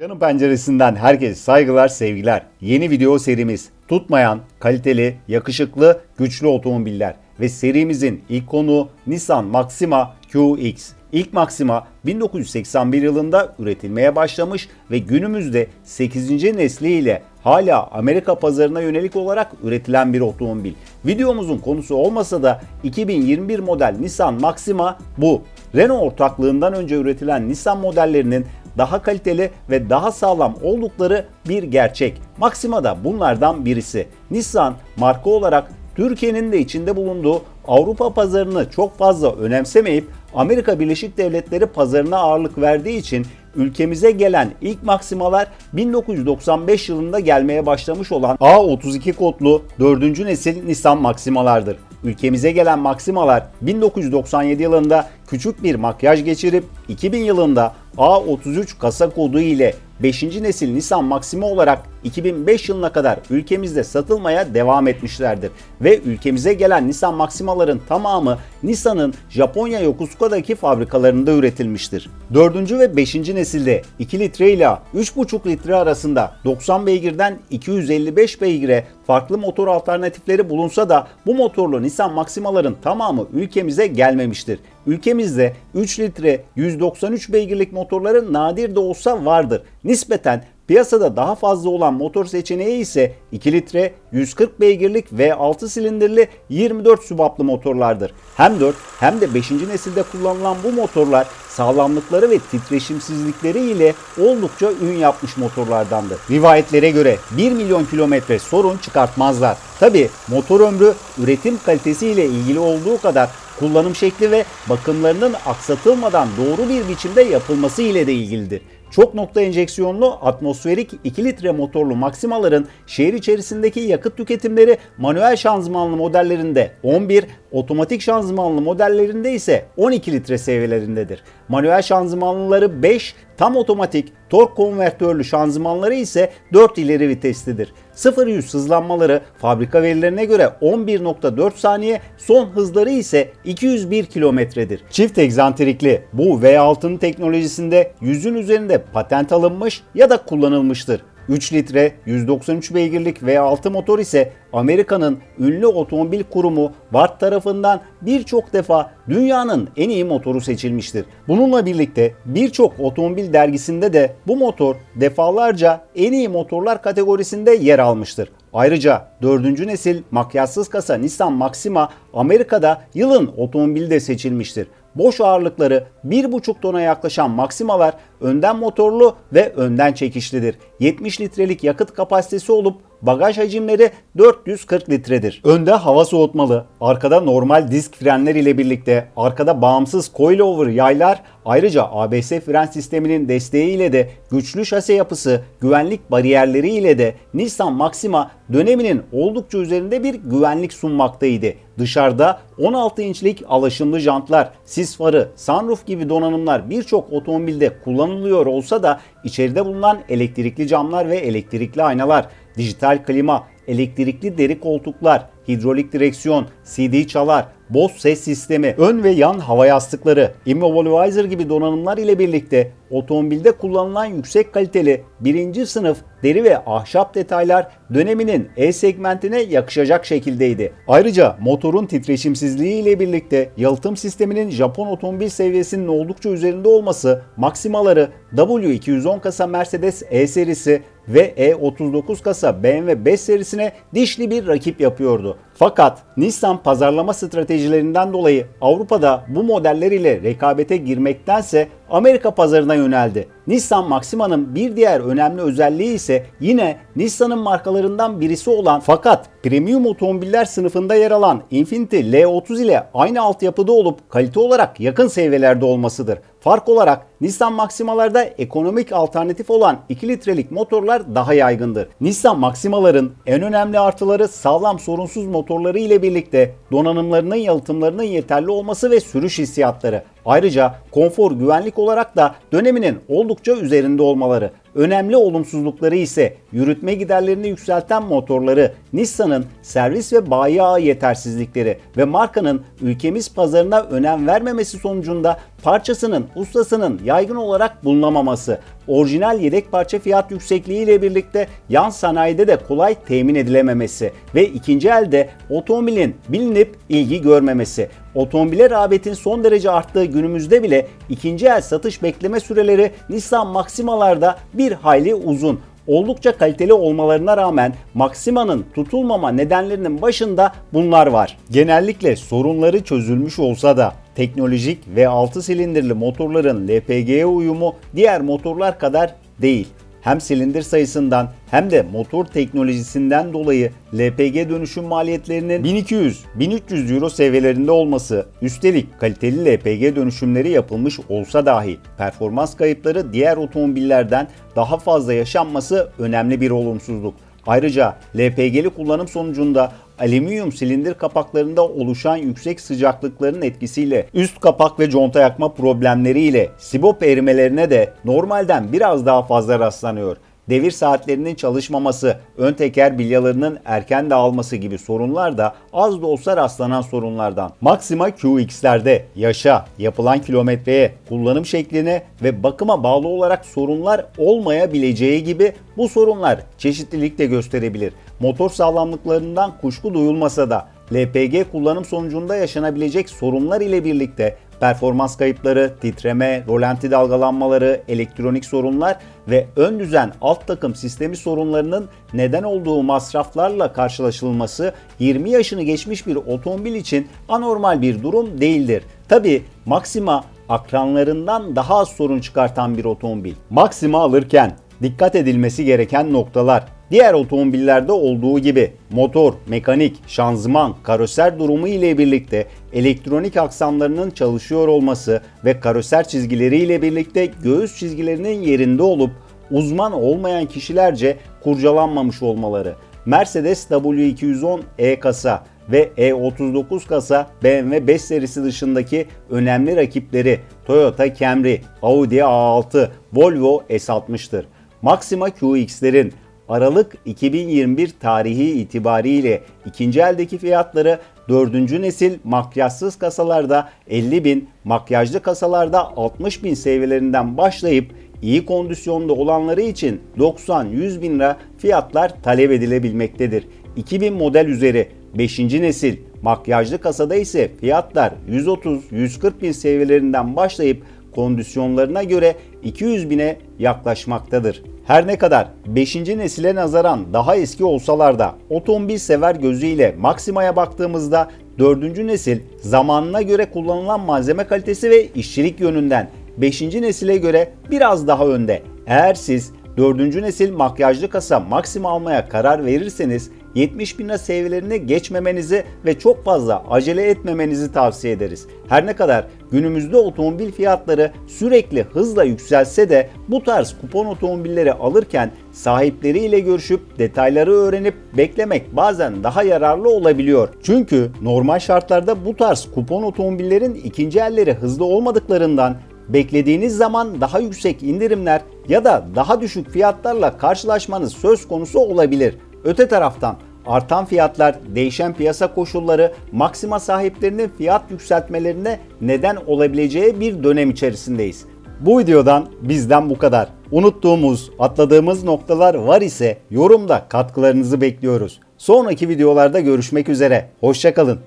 Yanı penceresinden herkese saygılar, sevgiler. Yeni video serimiz tutmayan, kaliteli, yakışıklı, güçlü otomobiller ve serimizin ilk konu Nissan Maxima QX. İlk Maxima 1981 yılında üretilmeye başlamış ve günümüzde 8. nesliyle hala Amerika pazarına yönelik olarak üretilen bir otomobil. Videomuzun konusu olmasa da 2021 model Nissan Maxima bu. Renault ortaklığından önce üretilen Nissan modellerinin daha kaliteli ve daha sağlam oldukları bir gerçek. Maxima da bunlardan birisi. Nissan marka olarak Türkiye'nin de içinde bulunduğu Avrupa pazarını çok fazla önemsemeyip Amerika Birleşik Devletleri pazarına ağırlık verdiği için ülkemize gelen ilk Maximalar 1995 yılında gelmeye başlamış olan A32 kodlu 4. nesil Nissan Maximalardır. Ülkemize gelen Maximalar 1997 yılında küçük bir makyaj geçirip 2000 yılında A33 kasa kodu ile 5. nesil Nissan Maxima olarak 2005 yılına kadar ülkemizde satılmaya devam etmişlerdir. Ve ülkemize gelen Nissan Maxima'ların tamamı Nissan'ın Japonya Yokosuka'daki fabrikalarında üretilmiştir. 4. ve 5. nesilde 2 litre ile 3,5 litre arasında 90 beygirden 255 beygire farklı motor alternatifleri bulunsa da bu motorlu Nissan Maxima'ların tamamı ülkemize gelmemiştir. Ülkemizde 3 litre 193 beygirlik motorları nadir de olsa vardır. Nispeten Piyasada daha fazla olan motor seçeneği ise 2 litre 140 beygirlik V6 silindirli 24 sübaplı motorlardır. Hem 4 hem de 5. nesilde kullanılan bu motorlar sağlamlıkları ve titreşimsizlikleri ile oldukça ün yapmış motorlardandır. Rivayetlere göre 1 milyon kilometre sorun çıkartmazlar. Tabi motor ömrü üretim kalitesi ile ilgili olduğu kadar kullanım şekli ve bakımlarının aksatılmadan doğru bir biçimde yapılması ile de ilgilidir. Çok nokta enjeksiyonlu atmosferik 2 litre motorlu Maxima'ların şehir içerisindeki yakıt tüketimleri manuel şanzımanlı modellerinde 11, otomatik şanzımanlı modellerinde ise 12 litre seviyelerindedir. Manuel şanzımanlıları 5, tam otomatik tork konvertörlü şanzımanları ise 4 ileri viteslidir. 0-100 hızlanmaları fabrika verilerine göre 11.4 saniye, son hızları ise 201 kilometredir. Çift egzantrikli bu V6'nın teknolojisinde yüzün üzerinde patent alınmış ya da kullanılmıştır. 3 litre 193 beygirlik V6 motor ise Amerika'nın ünlü otomobil kurumu Ward tarafından birçok defa dünyanın en iyi motoru seçilmiştir. Bununla birlikte birçok otomobil dergisinde de bu motor defalarca en iyi motorlar kategorisinde yer almıştır. Ayrıca 4. nesil makyajsız kasa Nissan Maxima Amerika'da yılın otomobili de seçilmiştir. Boş ağırlıkları 1,5 tona yaklaşan Maximalar önden motorlu ve önden çekişlidir. 70 litrelik yakıt kapasitesi olup bagaj hacimleri 440 litredir. Önde hava soğutmalı, arkada normal disk frenler ile birlikte arkada bağımsız coilover yaylar ayrıca ABS fren sisteminin desteğiyle de güçlü şase yapısı, güvenlik bariyerleri ile de Nissan Maxima döneminin oldukça üzerinde bir güvenlik sunmaktaydı. Dışarıda 16 inçlik alaşımlı jantlar, sis farı, sunroof gibi donanımlar birçok otomobilde kullanılıyor olsa da içeride bulunan elektrikli camlar ve elektrikli aynalar, dijital klima, elektrikli deri koltuklar, hidrolik direksiyon, CD çalar, Bose ses sistemi, ön ve yan hava yastıkları, immobilizer gibi donanımlar ile birlikte otomobilde kullanılan yüksek kaliteli birinci sınıf deri ve ahşap detaylar döneminin E segmentine yakışacak şekildeydi. Ayrıca motorun titreşimsizliği ile birlikte yalıtım sisteminin Japon otomobil seviyesinin oldukça üzerinde olması Maximaları W210 kasa Mercedes E serisi ve E39 kasa BMW 5 serisine dişli bir rakip yapıyordu. Fakat Nissan pazarlama stratejilerinden dolayı Avrupa'da bu modeller ile rekabete girmektense Amerika pazarına yöneldi. Nissan Maxima'nın bir diğer önemli özelliği ise yine Nissan'ın markalarından birisi olan fakat premium otomobiller sınıfında yer alan Infiniti L30 ile aynı altyapıda olup kalite olarak yakın seviyelerde olmasıdır. Fark olarak Nissan Maxima'larda ekonomik alternatif olan 2 litrelik motorlar daha yaygındır. Nissan Maxima'ların en önemli artıları sağlam sorunsuz motorları ile birlikte donanımlarının yalıtımlarının yeterli olması ve sürüş hissiyatları. Ayrıca konfor güvenlik olarak da döneminin oldukça üzerinde olmaları. Önemli olumsuzlukları ise yürütme giderlerini yükselten motorları, Nissan'ın servis ve bayi yetersizlikleri ve markanın ülkemiz pazarına önem vermemesi sonucunda parçasının ustasının yaygın olarak bulunamaması, orijinal yedek parça fiyat yüksekliği ile birlikte yan sanayide de kolay temin edilememesi ve ikinci elde otomobilin bilinip ilgi görmemesi. Otomobile rağbetin son derece arttığı günümüzde bile ikinci el satış bekleme süreleri Nissan Maxima'larda bir hayli uzun. Oldukça kaliteli olmalarına rağmen Maxima'nın tutulmama nedenlerinin başında bunlar var. Genellikle sorunları çözülmüş olsa da teknolojik ve 6 silindirli motorların LPG'ye uyumu diğer motorlar kadar değil. Hem silindir sayısından hem de motor teknolojisinden dolayı LPG dönüşüm maliyetlerinin 1200-1300 euro seviyelerinde olması, üstelik kaliteli LPG dönüşümleri yapılmış olsa dahi performans kayıpları diğer otomobillerden daha fazla yaşanması önemli bir olumsuzluk. Ayrıca LPG'li kullanım sonucunda alüminyum silindir kapaklarında oluşan yüksek sıcaklıkların etkisiyle üst kapak ve conta yakma problemleriyle sibop erimelerine de normalden biraz daha fazla rastlanıyor. Devir saatlerinin çalışmaması, ön teker bilyalarının erken dağılması gibi sorunlar da az da olsa rastlanan sorunlardan. Maxima QX'lerde yaşa, yapılan kilometreye, kullanım şekline ve bakıma bağlı olarak sorunlar olmayabileceği gibi bu sorunlar çeşitlilik de gösterebilir. Motor sağlamlıklarından kuşku duyulmasa da LPG kullanım sonucunda yaşanabilecek sorunlar ile birlikte performans kayıpları, titreme, rolanti dalgalanmaları, elektronik sorunlar ve ön düzen alt takım sistemi sorunlarının neden olduğu masraflarla karşılaşılması 20 yaşını geçmiş bir otomobil için anormal bir durum değildir. Tabi Maxima akranlarından daha az sorun çıkartan bir otomobil. Maxima alırken dikkat edilmesi gereken noktalar Diğer otomobillerde olduğu gibi motor, mekanik, şanzıman, karoser durumu ile birlikte elektronik aksamlarının çalışıyor olması ve karoser çizgileri ile birlikte göğüs çizgilerinin yerinde olup uzman olmayan kişilerce kurcalanmamış olmaları. Mercedes W210 E kasa ve E39 kasa BMW 5 serisi dışındaki önemli rakipleri Toyota Camry, Audi A6, Volvo S60'tır. Maxima QX'lerin Aralık 2021 tarihi itibariyle ikinci eldeki fiyatları 4. nesil makyajsız kasalarda 50 bin, makyajlı kasalarda 60 bin seviyelerinden başlayıp iyi kondisyonda olanları için 90-100 bin lira fiyatlar talep edilebilmektedir. 2000 model üzeri 5. nesil makyajlı kasada ise fiyatlar 130-140 bin seviyelerinden başlayıp kondisyonlarına göre 200 bine yaklaşmaktadır. Her ne kadar 5. nesile nazaran daha eski olsalar da otomobil sever gözüyle Maxima'ya baktığımızda 4. nesil zamanına göre kullanılan malzeme kalitesi ve işçilik yönünden 5. nesile göre biraz daha önde. Eğer siz 4. nesil makyajlı kasa Maxima almaya karar verirseniz 70 bin lira seviyelerine geçmemenizi ve çok fazla acele etmemenizi tavsiye ederiz. Her ne kadar günümüzde otomobil fiyatları sürekli hızla yükselse de bu tarz kupon otomobilleri alırken sahipleriyle görüşüp detayları öğrenip beklemek bazen daha yararlı olabiliyor. Çünkü normal şartlarda bu tarz kupon otomobillerin ikinci elleri hızlı olmadıklarından beklediğiniz zaman daha yüksek indirimler ya da daha düşük fiyatlarla karşılaşmanız söz konusu olabilir. Öte taraftan artan fiyatlar, değişen piyasa koşulları Maxima sahiplerinin fiyat yükseltmelerine neden olabileceği bir dönem içerisindeyiz. Bu videodan bizden bu kadar. Unuttuğumuz, atladığımız noktalar var ise yorumda katkılarınızı bekliyoruz. Sonraki videolarda görüşmek üzere. Hoşçakalın.